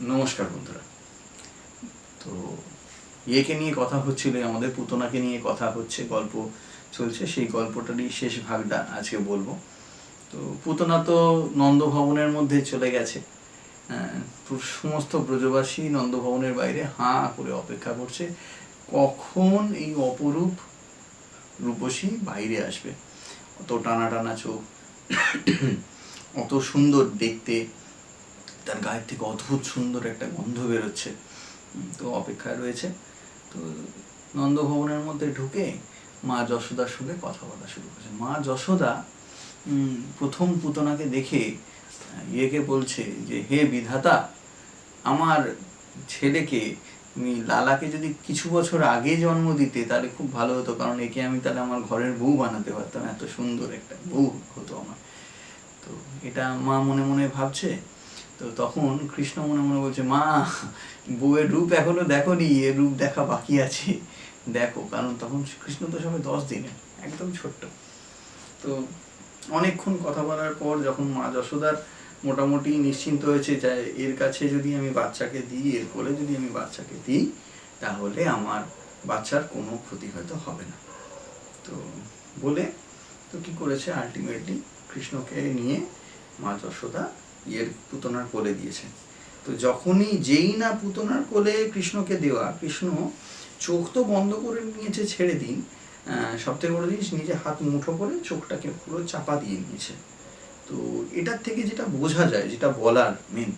নমস্কার বন্ধুরা। তো ইয়েকে নিয়ে কথা হচ্ছিল, আমাদের পুতনাকে নিয়ে কথা হচ্ছে, গল্প চলছে, সেই গল্পটারই শেষ ভাগটা আজকে বলব। তো পুতনা তো নন্দভবনের মধ্যে চলে গেছে। সমস্ত ব্রজবাসী নন্দভবনের বাইরে হাঁ করে অপেক্ষা করছে, কখন এই অপরূপ রূপসী বাইরে আসবে? অত টানা টানা চোখ, অত সুন্দর দেখতে তার গায়ের থেকে অদ্ভুত সুন্দর একটা গন্ধ বেরোচ্ছে। তো অপেক্ষায় রয়েছে। তো নন্দভবনের মধ্যে ঢুকে মা যশোদার সঙ্গে কথা বলা শুরু করেছে। মা যশোদা প্রথম পুতনাকে দেখে ইয়েকে বলছে যে, হে বিধাতা, আমার ছেলেকে, তুমি লালাকে যদি কিছু বছর আগে জন্ম দিতে, তাহলে খুব ভালো হতো। কারণ একে আমি তাহলে আমার ঘরের বউ বানাতে পারতাম। এত সুন্দর একটা বউ হতো আমার। তো এটা মা মনে মনে ভাবছে তো তখন কৃষ্ণ মনে মনে বলছে, মা, বউয়ের রূপ এখনও দেখোনি এর রূপ দেখা বাকি আছে। দেখো, কারণ তখন কৃষ্ণ তো সবে দশ দিনে, একদম ছোট্ট। তো অনেকক্ষণ কথা বলার পর যখন মা যশোদার মোটামুটি নিশ্চিন্ত হয়েছে যে এর কাছে যদি আমি বাচ্চাকে দিই, এর কোলে যদি আমি বাচ্চাকে দিই, তাহলে আমার বাচ্চার কোনো ক্ষতি হয়তো হবে না। তো বলে তো কি করেছে? আলটিমেটলি কৃষ্ণকে নিয়ে মা যশোদা ইয়ের পুতনার কোলে দিয়েছে। তো যখনই যেই না পুতনার কোলে কৃষ্ণকে দেওয়া, কৃষ্ণ চোখ তো বন্ধ করে নিয়েছে ছেড়ে দিন সব থেকে বড় জিনিস, নিজে হাত মুঠো করে চোখটাকে পুরো চাপা দিয়ে নিয়েছে। তো এটার থেকে যেটা বোঝা যায়, যেটা বলার মেন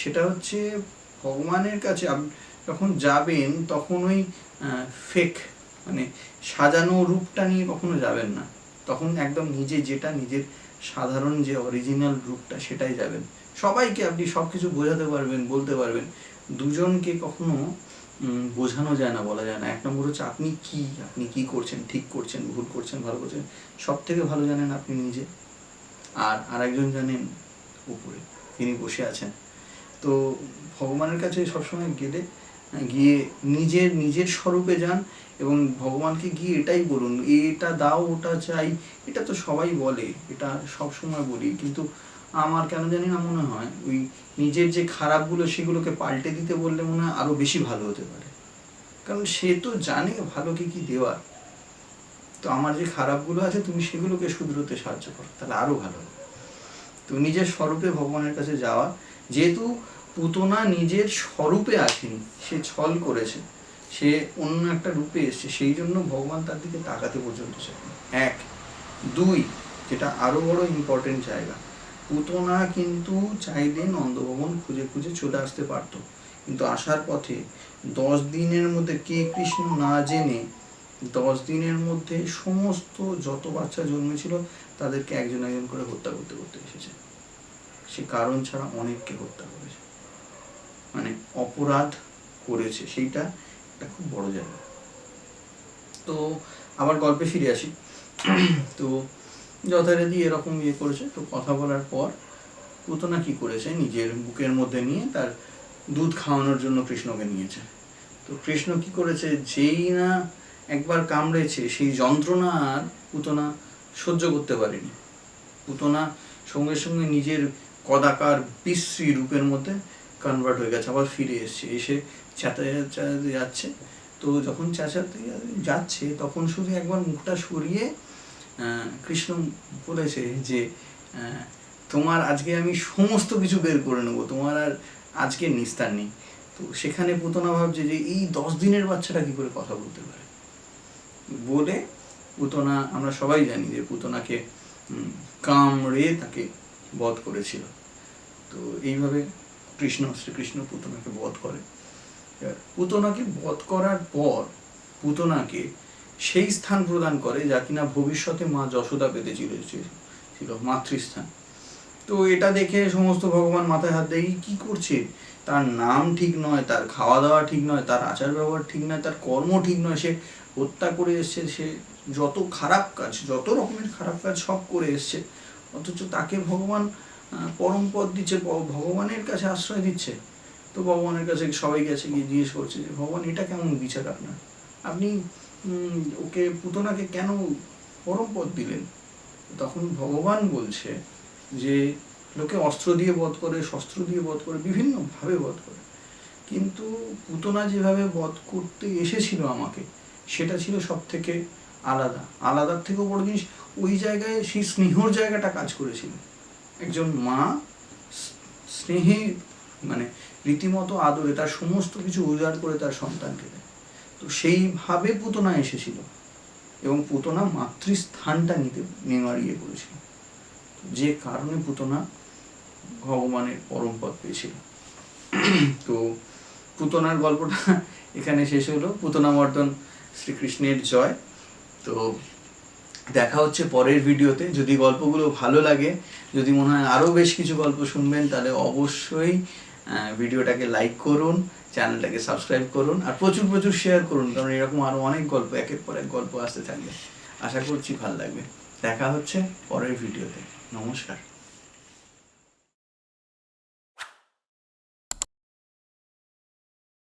সেটা হচ্ছে ভগবানের কাছে যখন যাবেন তখন ওই ফেক মানে সাজানো রূপটা নিয়ে কখনো যাবেন না। তখন একদম নিজে যেটা নিজের সাধারণ যে অরিজিনাল রূপটা সেটাই যাবেন। সবাইকে আপনি সব কিছু বোঝাতে পারবেন, বলতে পারবেন। দুজনকে কখনো বোঝানো যায় না, বলা যায় না। এক নম্বর হচ্ছে আপনি কি আপনি কি করছেন, ঠিক করছেন, ভুল করছেন, ভালো করছেন সব থেকে ভালো জানেন আপনি নিজে। আর আরেকজন জানেন উপরে, তিনি বসে আছেন। তো ভগবানের কাছে সবসময় গেলে গিয়ে নিজের নিজের স্বরূপে যান এবং ভগবানকে গিয়ে এটাই বলুন, এটা দাও, ওটা চাই, এটা তো সবাই বলে, এটা সব সময় বলি। কিন্তু আমার কেন জানি না মনে হয়, ওই নিজের যে খারাপগুলো সেগুলোকে পাল্টে দিতে বললে মনে হয় আরও বেশি ভালো হতে পারে। কারণ সে তো জানে ভালো কি কি দেওয়ার তো আমার যে খারাপগুলো আছে, তুমি সেগুলোকে শুধরোতে সাহায্য করো, তাহলে আরও ভালো তো নিজের স্বরূপে ভগবানের কাছে যাওয়া, যেহেতু পুতনা নিজের স্বরূপে আসেনি, সে ছল করেছে। সে অন্য একটা রূপে এসছে, সেই জন্য ভগবান তার দিকে তাকাতে পর্যন্ত চায় এক। দুই, যেটা আরও বড় ইম্পর্টেন্ট জায়গা, পুতনা কিন্তু চাইলে নন্দভবন খুঁজে খুঁজে চলে আসতে পারতো। কিন্তু আসার পথে দশ দিনের মধ্যে কে কৃষ্ণ না জেনে, দশ দিনের মধ্যে সমস্ত যত বাচ্চা জন্মেছিল, তাদেরকে একজন একজন করে হত্যা করতে করতে এসেছে। সে কারণ ছাড়া অনেককে হত্যা করেছে। মানে অপরাধ করেছে, সেইটা একটা খুব বড় জায়গা। তো আবার গল্পে ফিরে আসি। তো যথারীতি এরকম ইয়ে করেছে, তো কথা বলার পর পুতনা কি করেছে? নিজের বুকের মধ্যে নিয়ে তার দুধ খাওয়ানোর জন্য কৃষ্ণকে নিয়েছে। তো কৃষ্ণ কি করেছে? যেই না একবার কামড়েছে, সেই যন্ত্রণা আর পুতনা সহ্য করতে পারেনি। পুতনা সঙ্গে সঙ্গে নিজের কদাকার বিশ্রী রূপের মধ্যে কনভার্ট হয়ে গেছে, আবার ফিরে এসছে, এসে চেঁচাতে যাচ্ছে। তো যখন চেঁচাতে যাচ্ছে, তখন শুধু একবার মুখটা সরিয়ে কৃষ্ণ বলেছে যে তোমার আজকে আমি সমস্ত কিছু বের করে নেব, তোমার আর আজকে নিস্তার নেই। তো সেখানে পুতনা ভাবছে যে, এই দশ দিনের বাচ্চাটা কি করে কথা বলতে পারে? বলে পুতনা, আমরা সবাই জানি যে পুতনাকে কামড়ে তাকে বধ করেছিল। তো এইভাবে কৃষ্ণ, শ্রীকৃষ্ণ পুতনাকে বধ করে। পুতনাকে বধ করার পর পুতনাকে সেই স্থান প্রদান করে যা কিনা ভবিষ্যতে মা যশোদা পেতে ছিল ছিল মাতৃস্থান। তো এটা দেখে সমস্ত ভগবান মাথায় হাত দিয়ে কি করছে? তার নাম ঠিক নয়, তার খাওয়া দাওয়া ঠিক নয়, তার আচার ব্যবহার ঠিক নয়, তার কর্ম ঠিক নয়, সে হত্যা করে এসছে, সে যত খারাপ কাজ, যত রকমের খারাপ কাজ সব করে এসছে। অথচ তাকে ভগবান পরম পদ দিচ্ছে ভগবানের কাছে আশ্রয় দিচ্ছে। তো ভগবানের কাছে সবাই গেছে গিয়ে জিজ্ঞেস করছে যে, ভগবান, এটা কেমন বিচার আপনার? আপনি ওকে পুতনাকে কেন পরম পদ দিলেন? তখন ভগবান বলছে যে, লোকে অস্ত্র দিয়ে বধ করে, শস্ত্র দিয়ে বধ করে, বিভিন্নভাবে বধ করে। কিন্তু পুতনা যেভাবে বধ করতে এসেছিল আমাকে, সেটা ছিল সব থেকে আলাদা। আলাদার থেকেও বড় জিনিস, ওই জায়গায় সেই স্নেহর জায়গাটা কাজ করেছিল। একজন মা স্নেহে মানে রীতিমতো আদরে তার সমস্ত কিছু উজাড় করে তার সন্তানকে দেয়। তো সেইভাবে পুতনা এসেছিল এবং পুতনা মাতৃস্থানটা নিতে, নেওয়ার ইয়ে করেছিল। যে কারণে পুতনা ভগবানের পরম পদ পেয়েছিল। তো পুতনার গল্পটা এখানে শেষ হলো। পুতনা মর্দন শ্রীকৃষ্ণের জয়। তো দেখা হচ্ছে পরের ভিডিওতে। যদি গল্পগুলো ভালো লাগে, যদি মনে হয় আরও বেশ কিছু গল্প শুনবেন, তাহলে অবশ্যই ভিডিওটাকে লাইক করুন, চ্যানেলটাকে সাবস্ক্রাইব করুন, আর প্রচুর প্রচুর শেয়ার করুন, কারণ এরকম আরও অনেক গল্প, একের পর এক গল্প আসতে থাকবে। আশা করছি ভালো লাগবে। দেখা হচ্ছে পরের ভিডিওতে। নমস্কার।